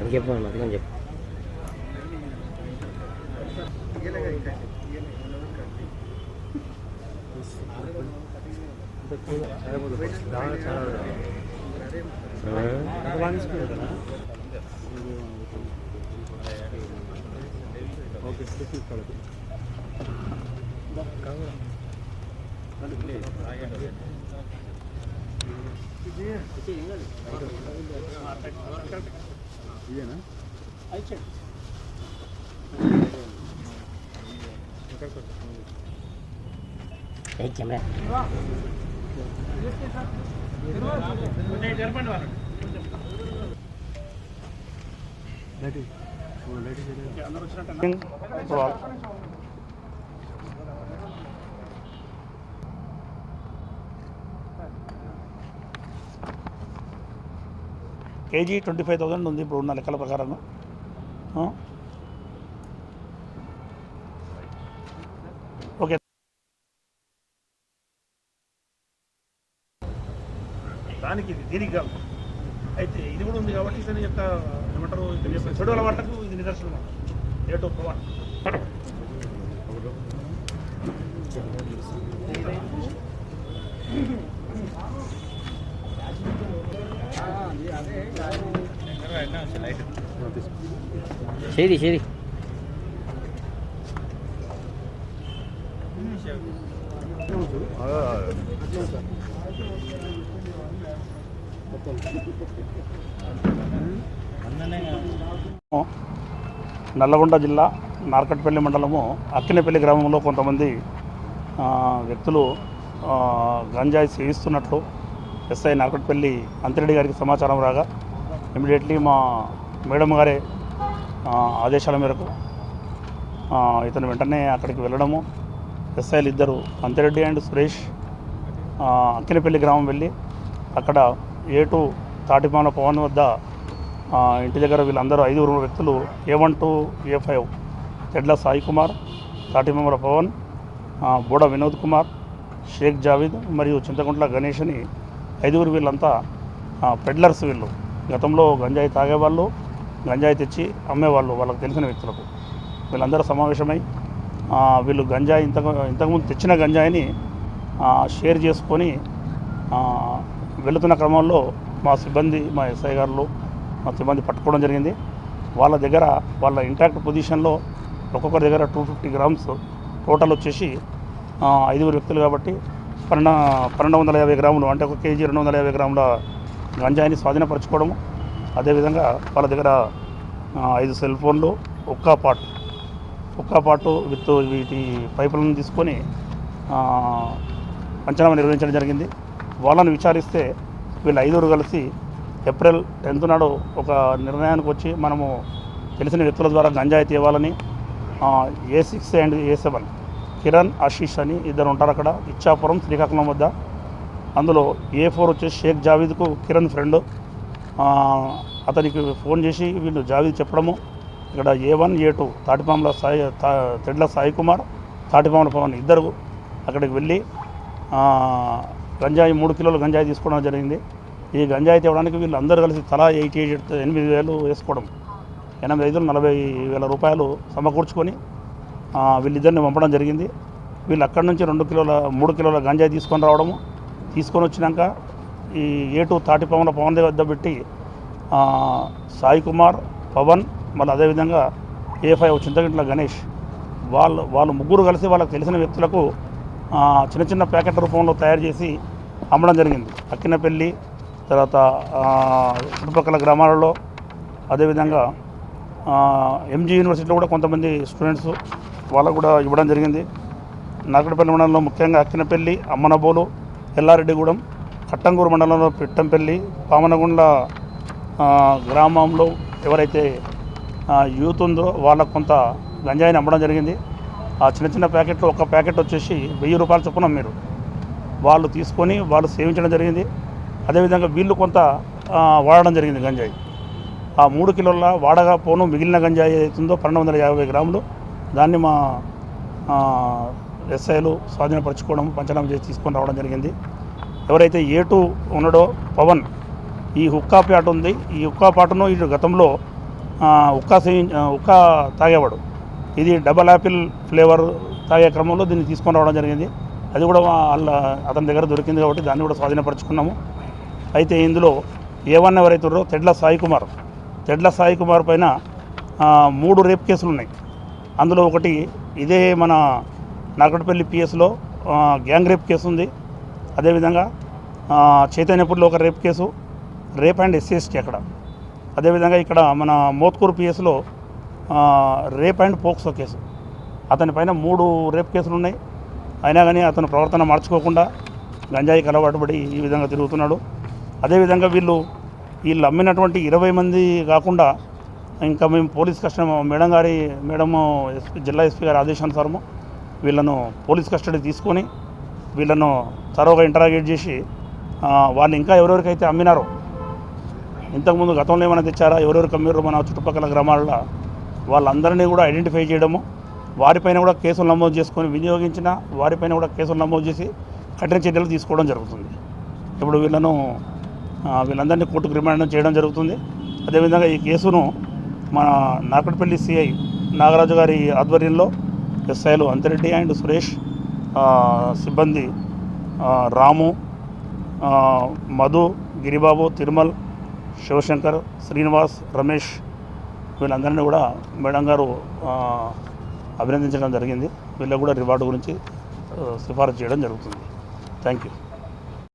అని చెప్పు అట్లా చెప్పు ఏ camera KG twenty five thousand ఉంది ఇప్పుడు ఉన్న లెక్కల ప్రకారం ఓకే. దానికి ఇది దీనికి కాదు. అయితే ఇది కూడా ఉంది కాబట్టి ఇతని యొక్క ఏమంటారు చెడు అలవాట్లకు ఇది నిదర్శనం ఏటో పవన్ ശരി ശരി. నల్లగొండ జిల్లా నార్కట్పల్లి మండలము అక్కినపల్లి గ్రామంలో కొంతమంది వ్యక్తులు గంజాయి సేవిస్తున్నట్లు ఎస్ఐ నార్కట్పల్లి అంతిరెడ్డి గారికి సమాచారం రాగా ఇమీడియట్లీ మా మేడం గారి ఆదేశాల మేరకు ఇతను వెంటనే అక్కడికి వెళ్ళడము. ఎస్ఐలు ఇద్దరు అంతిరెడ్డి అండ్ సురేష్ అక్కినపల్లి గ్రామం వెళ్ళి అక్కడ ఏటు తాటిపాన పవన్ వద్ద ఇంటి దగ్గర వీళ్ళందరూ ఐదుగురు వ్యక్తులు A one two A five Tedla Sai Kumar Tatimammala Pavan Buda Boda Vinod Kumar Shaik Javeed మరియు చింతకుంట్ల గణేష్ అని ఐదుగురు వీళ్ళంతా పెడ్లర్స్ వీళ్ళు. గతంలో గంజాయి తాగేవాళ్ళు గంజాయి తెచ్చి అమ్మేవాళ్ళు వాళ్ళకి తెలిసిన వ్యక్తులకు. వీళ్ళందరూ సమావేశమై వీళ్ళు గంజాయి ఇంతకు ఇంతకుముందు తెచ్చిన గంజాయిని షేర్ చేసుకొని వెళుతున్న క్రమంలో మా సిబ్బంది మా ఎస్ఐ గారు మా సిబ్బంది పట్టుకోవడం జరిగింది. వాళ్ళ దగ్గర వాళ్ళ ఇంటాక్ట్ పొజిషన్లో ఒక్కొక్కరి దగ్గర టూ ఫిఫ్టీ గ్రామ్స్ టోటల్ వచ్చేసి ఐదుగురు వ్యక్తులు కాబట్టి పన్నెండు పన్నెండు వందల యాభై గ్రాములు అంటే ఒక కేజీ రెండు వందల యాభై గ్రాముల గంజాయిని స్వాధీనపరచుకోవడము. అదేవిధంగా వాళ్ళ దగ్గర ఐదు సెల్ ఫోన్లు ఒక్క పాటు ఒక్క పాటు విత్ వీటి పైపులను తీసుకొని పంచనామా నిర్వహించడం జరిగింది. వాళ్ళని విచారిస్తే వీళ్ళు ఐదుగురు కలిసి ఏప్రిల్ టెన్త్ నాడు ఒక నిర్ణయానికి వచ్చి మనము తెలిసిన వ్యక్తుల ద్వారా గంజాయి తేవాలని A six and A seven Kiran Ashish అని ఇద్దరు ఉంటారు అక్కడ. ఇచ్చాపురం శ్రీకాకుళం వద్ద. అందులో ఏ ఫోర్ వచ్చేసి షేక్ జావీద్కు కిరణ్ ఫ్రెండ్. అతనికి ఫోన్ చేసి వీళ్ళు జావీద్ చెప్పడము. ఇక్కడ A one A two Tatipamula Sai తా- తెడ్ల సాయి కుమార్ తాటిపాముల పవన్ ఇద్దరు అక్కడికి వెళ్ళి గంజాయి మూడు కిలోలు గంజాయి తీసుకోవడం జరిగింది. ఈ గంజాయి తేవడానికి వీళ్ళు అందరూ కలిసి తలా ఎయిటీ ఎయిట్ ఎనిమిది వేలు వేసుకోవడం. ఎనభై ఐదు నలభై వేల రూపాయలు సమకూర్చుకొని వీళ్ళిద్దరిని పంపడం జరిగింది. వీళ్ళు అక్కడి నుంచి రెండు కిలోల మూడు కిలోల గంజాయి తీసుకొని రావడము. తీసుకొని వచ్చినాక ఈ ఏటు తాటిపాముల పవన్ దేవ్ వద్ద పెట్టి సాయి కుమార్ పవన్ మళ్ళీ అదేవిధంగా ఏ ఫైవ్ చింతగింట్ల గణేష్ వాళ్ళు వాళ్ళు ముగ్గురు కలిసి వాళ్ళకి తెలిసిన వ్యక్తులకు చిన్న చిన్న ప్యాకెట్ రూపంలో తయారు చేసి అమ్మడం జరిగింది. అక్కినపల్లి తర్వాత చుట్టుపక్కల గ్రామాలలో అదేవిధంగా ఎంజీ యూనివర్సిటీలో కూడా కొంతమంది స్టూడెంట్స్ వాళ్ళకు కూడా ఇవ్వడం జరిగింది. నాకడపల్లి మండలంలో ముఖ్యంగా అక్కినపల్లి అమ్మనబోలు ఎల్లారెడ్డిగూడెం కట్టంగూరు మండలంలో పిట్టంపల్లి పామనగుండ్ల గ్రామంలో ఎవరైతే యూత్ ఉందో వాళ్ళకు కొంత గంజాయిని అమ్మడం జరిగింది. ఆ చిన్న చిన్న ప్యాకెట్లు ఒక ప్యాకెట్ వచ్చేసి వెయ్యి రూపాయల చొప్పున మీరు వాళ్ళు తీసుకొని వాళ్ళు సేవించడం జరిగింది. అదేవిధంగా వీళ్ళు కొంత వాడడం జరిగింది గంజాయి. ఆ మూడు కిలోల వాడగా పోను మిగిలిన గంజాయి అవుతుందో పన్నెండు వందల యాభై గ్రాములు. దాన్ని మా ఎస్ఐలు స్వాధీనపరచుకోవడం పంచనామా చేసి తీసుకొని రావడం జరిగింది. ఎవరైతే ఏ టూ ఉన్నాడో పవన్ ఈ హుక్కా ప్యాట్ ఉంది. ఈ హుక్కా పాటను ఇటు గతంలో హుక్కా హుక్కా తాగేవాడు. ఇది డబల్ యాపిల్ ఫ్లేవర్ తాగే క్రమంలో దీన్ని తీసుకొని రావడం జరిగింది. అది కూడా వాళ్ళ అతని దగ్గర దొరికింది కాబట్టి దాన్ని కూడా స్వాధీనపరుచుకున్నాము. అయితే ఇందులో ఏవన్ ఎవరైతే ఉన్నారో తెడ్ల సాయి కుమార్ తెడ్ల సాయి కుమార్ పైన మూడు రేప్ కేసులు ఉన్నాయి అందులో ఒకటి ఇదే మన నాగపల్లి పిఎస్లో గ్యాంగ్ రేప్ కేసు ఉంది అదేవిధంగా చైతన్యపూర్లో ఒక rape case rape and SC ST అక్కడ. అదేవిధంగా ఇక్కడ మన మోత్కూరు పిఎస్లో రేప్ అండ్ పోక్సో కేసు. అతని పైన మూడు రేప్ కేసులు ఉన్నాయి అయినా కానీ అతను ప్రవర్తన మార్చుకోకుండా గంజాయికి అలవాటు పడి ఈ విధంగా తిరుగుతున్నాడు. అదేవిధంగా వీళ్ళు వీళ్ళు అమ్మినటువంటి ఇరవై మంది కాకుండా ఇంకా మేము పోలీస్ కస్టడీ మేడం గారి మేడము ఎస్పీ జిల్లా ఎస్పీ గారి ఆదేశానుసారము వీళ్ళను పోలీస్ కస్టడీ తీసుకొని వీళ్ళను తరోగా ఇంటరాగేట్ చేసి వాళ్ళు ఇంకా ఎవరెవరికైతే అమ్మినారో ఇంతకుముందు గతంలో ఏమైనా తెచ్చారా ఎవరెవరికి అమ్మారో మన చుట్టుపక్కల గ్రామాల్లో వాళ్ళందరినీ కూడా ఐడెంటిఫై చేయడము వారిపైన కూడా కేసులు నమోదు చేసుకొని వినియోగించిన వారిపైన కూడా కేసులు నమోదు చేసి కఠిన చర్యలు తీసుకోవడం జరుగుతుంది. ఇప్పుడు వీళ్ళను వీళ్ళందరినీ కోర్టుకు రిమాండ్ చేయడం జరుగుతుంది. అదేవిధంగా ఈ కేసును మన నార్కట్పల్లి సిఐ నాగరాజు గారి ఆధ్వర్యంలో ఎస్ఐలు అంతిరెడ్డి అండ్ సురేష్ సిబ్బంది రాము మధు గిరిబాబు తిరుమల్ శివశంకర్ శ్రీనివాస్ రమేష్ వీళ్ళందరినీ కూడా మేడం గారు అభినందించడం జరిగింది. వీళ్ళకు కూడా రివార్డు గురించి సిఫారసు చేయడం జరుగుతుంది. Thank you.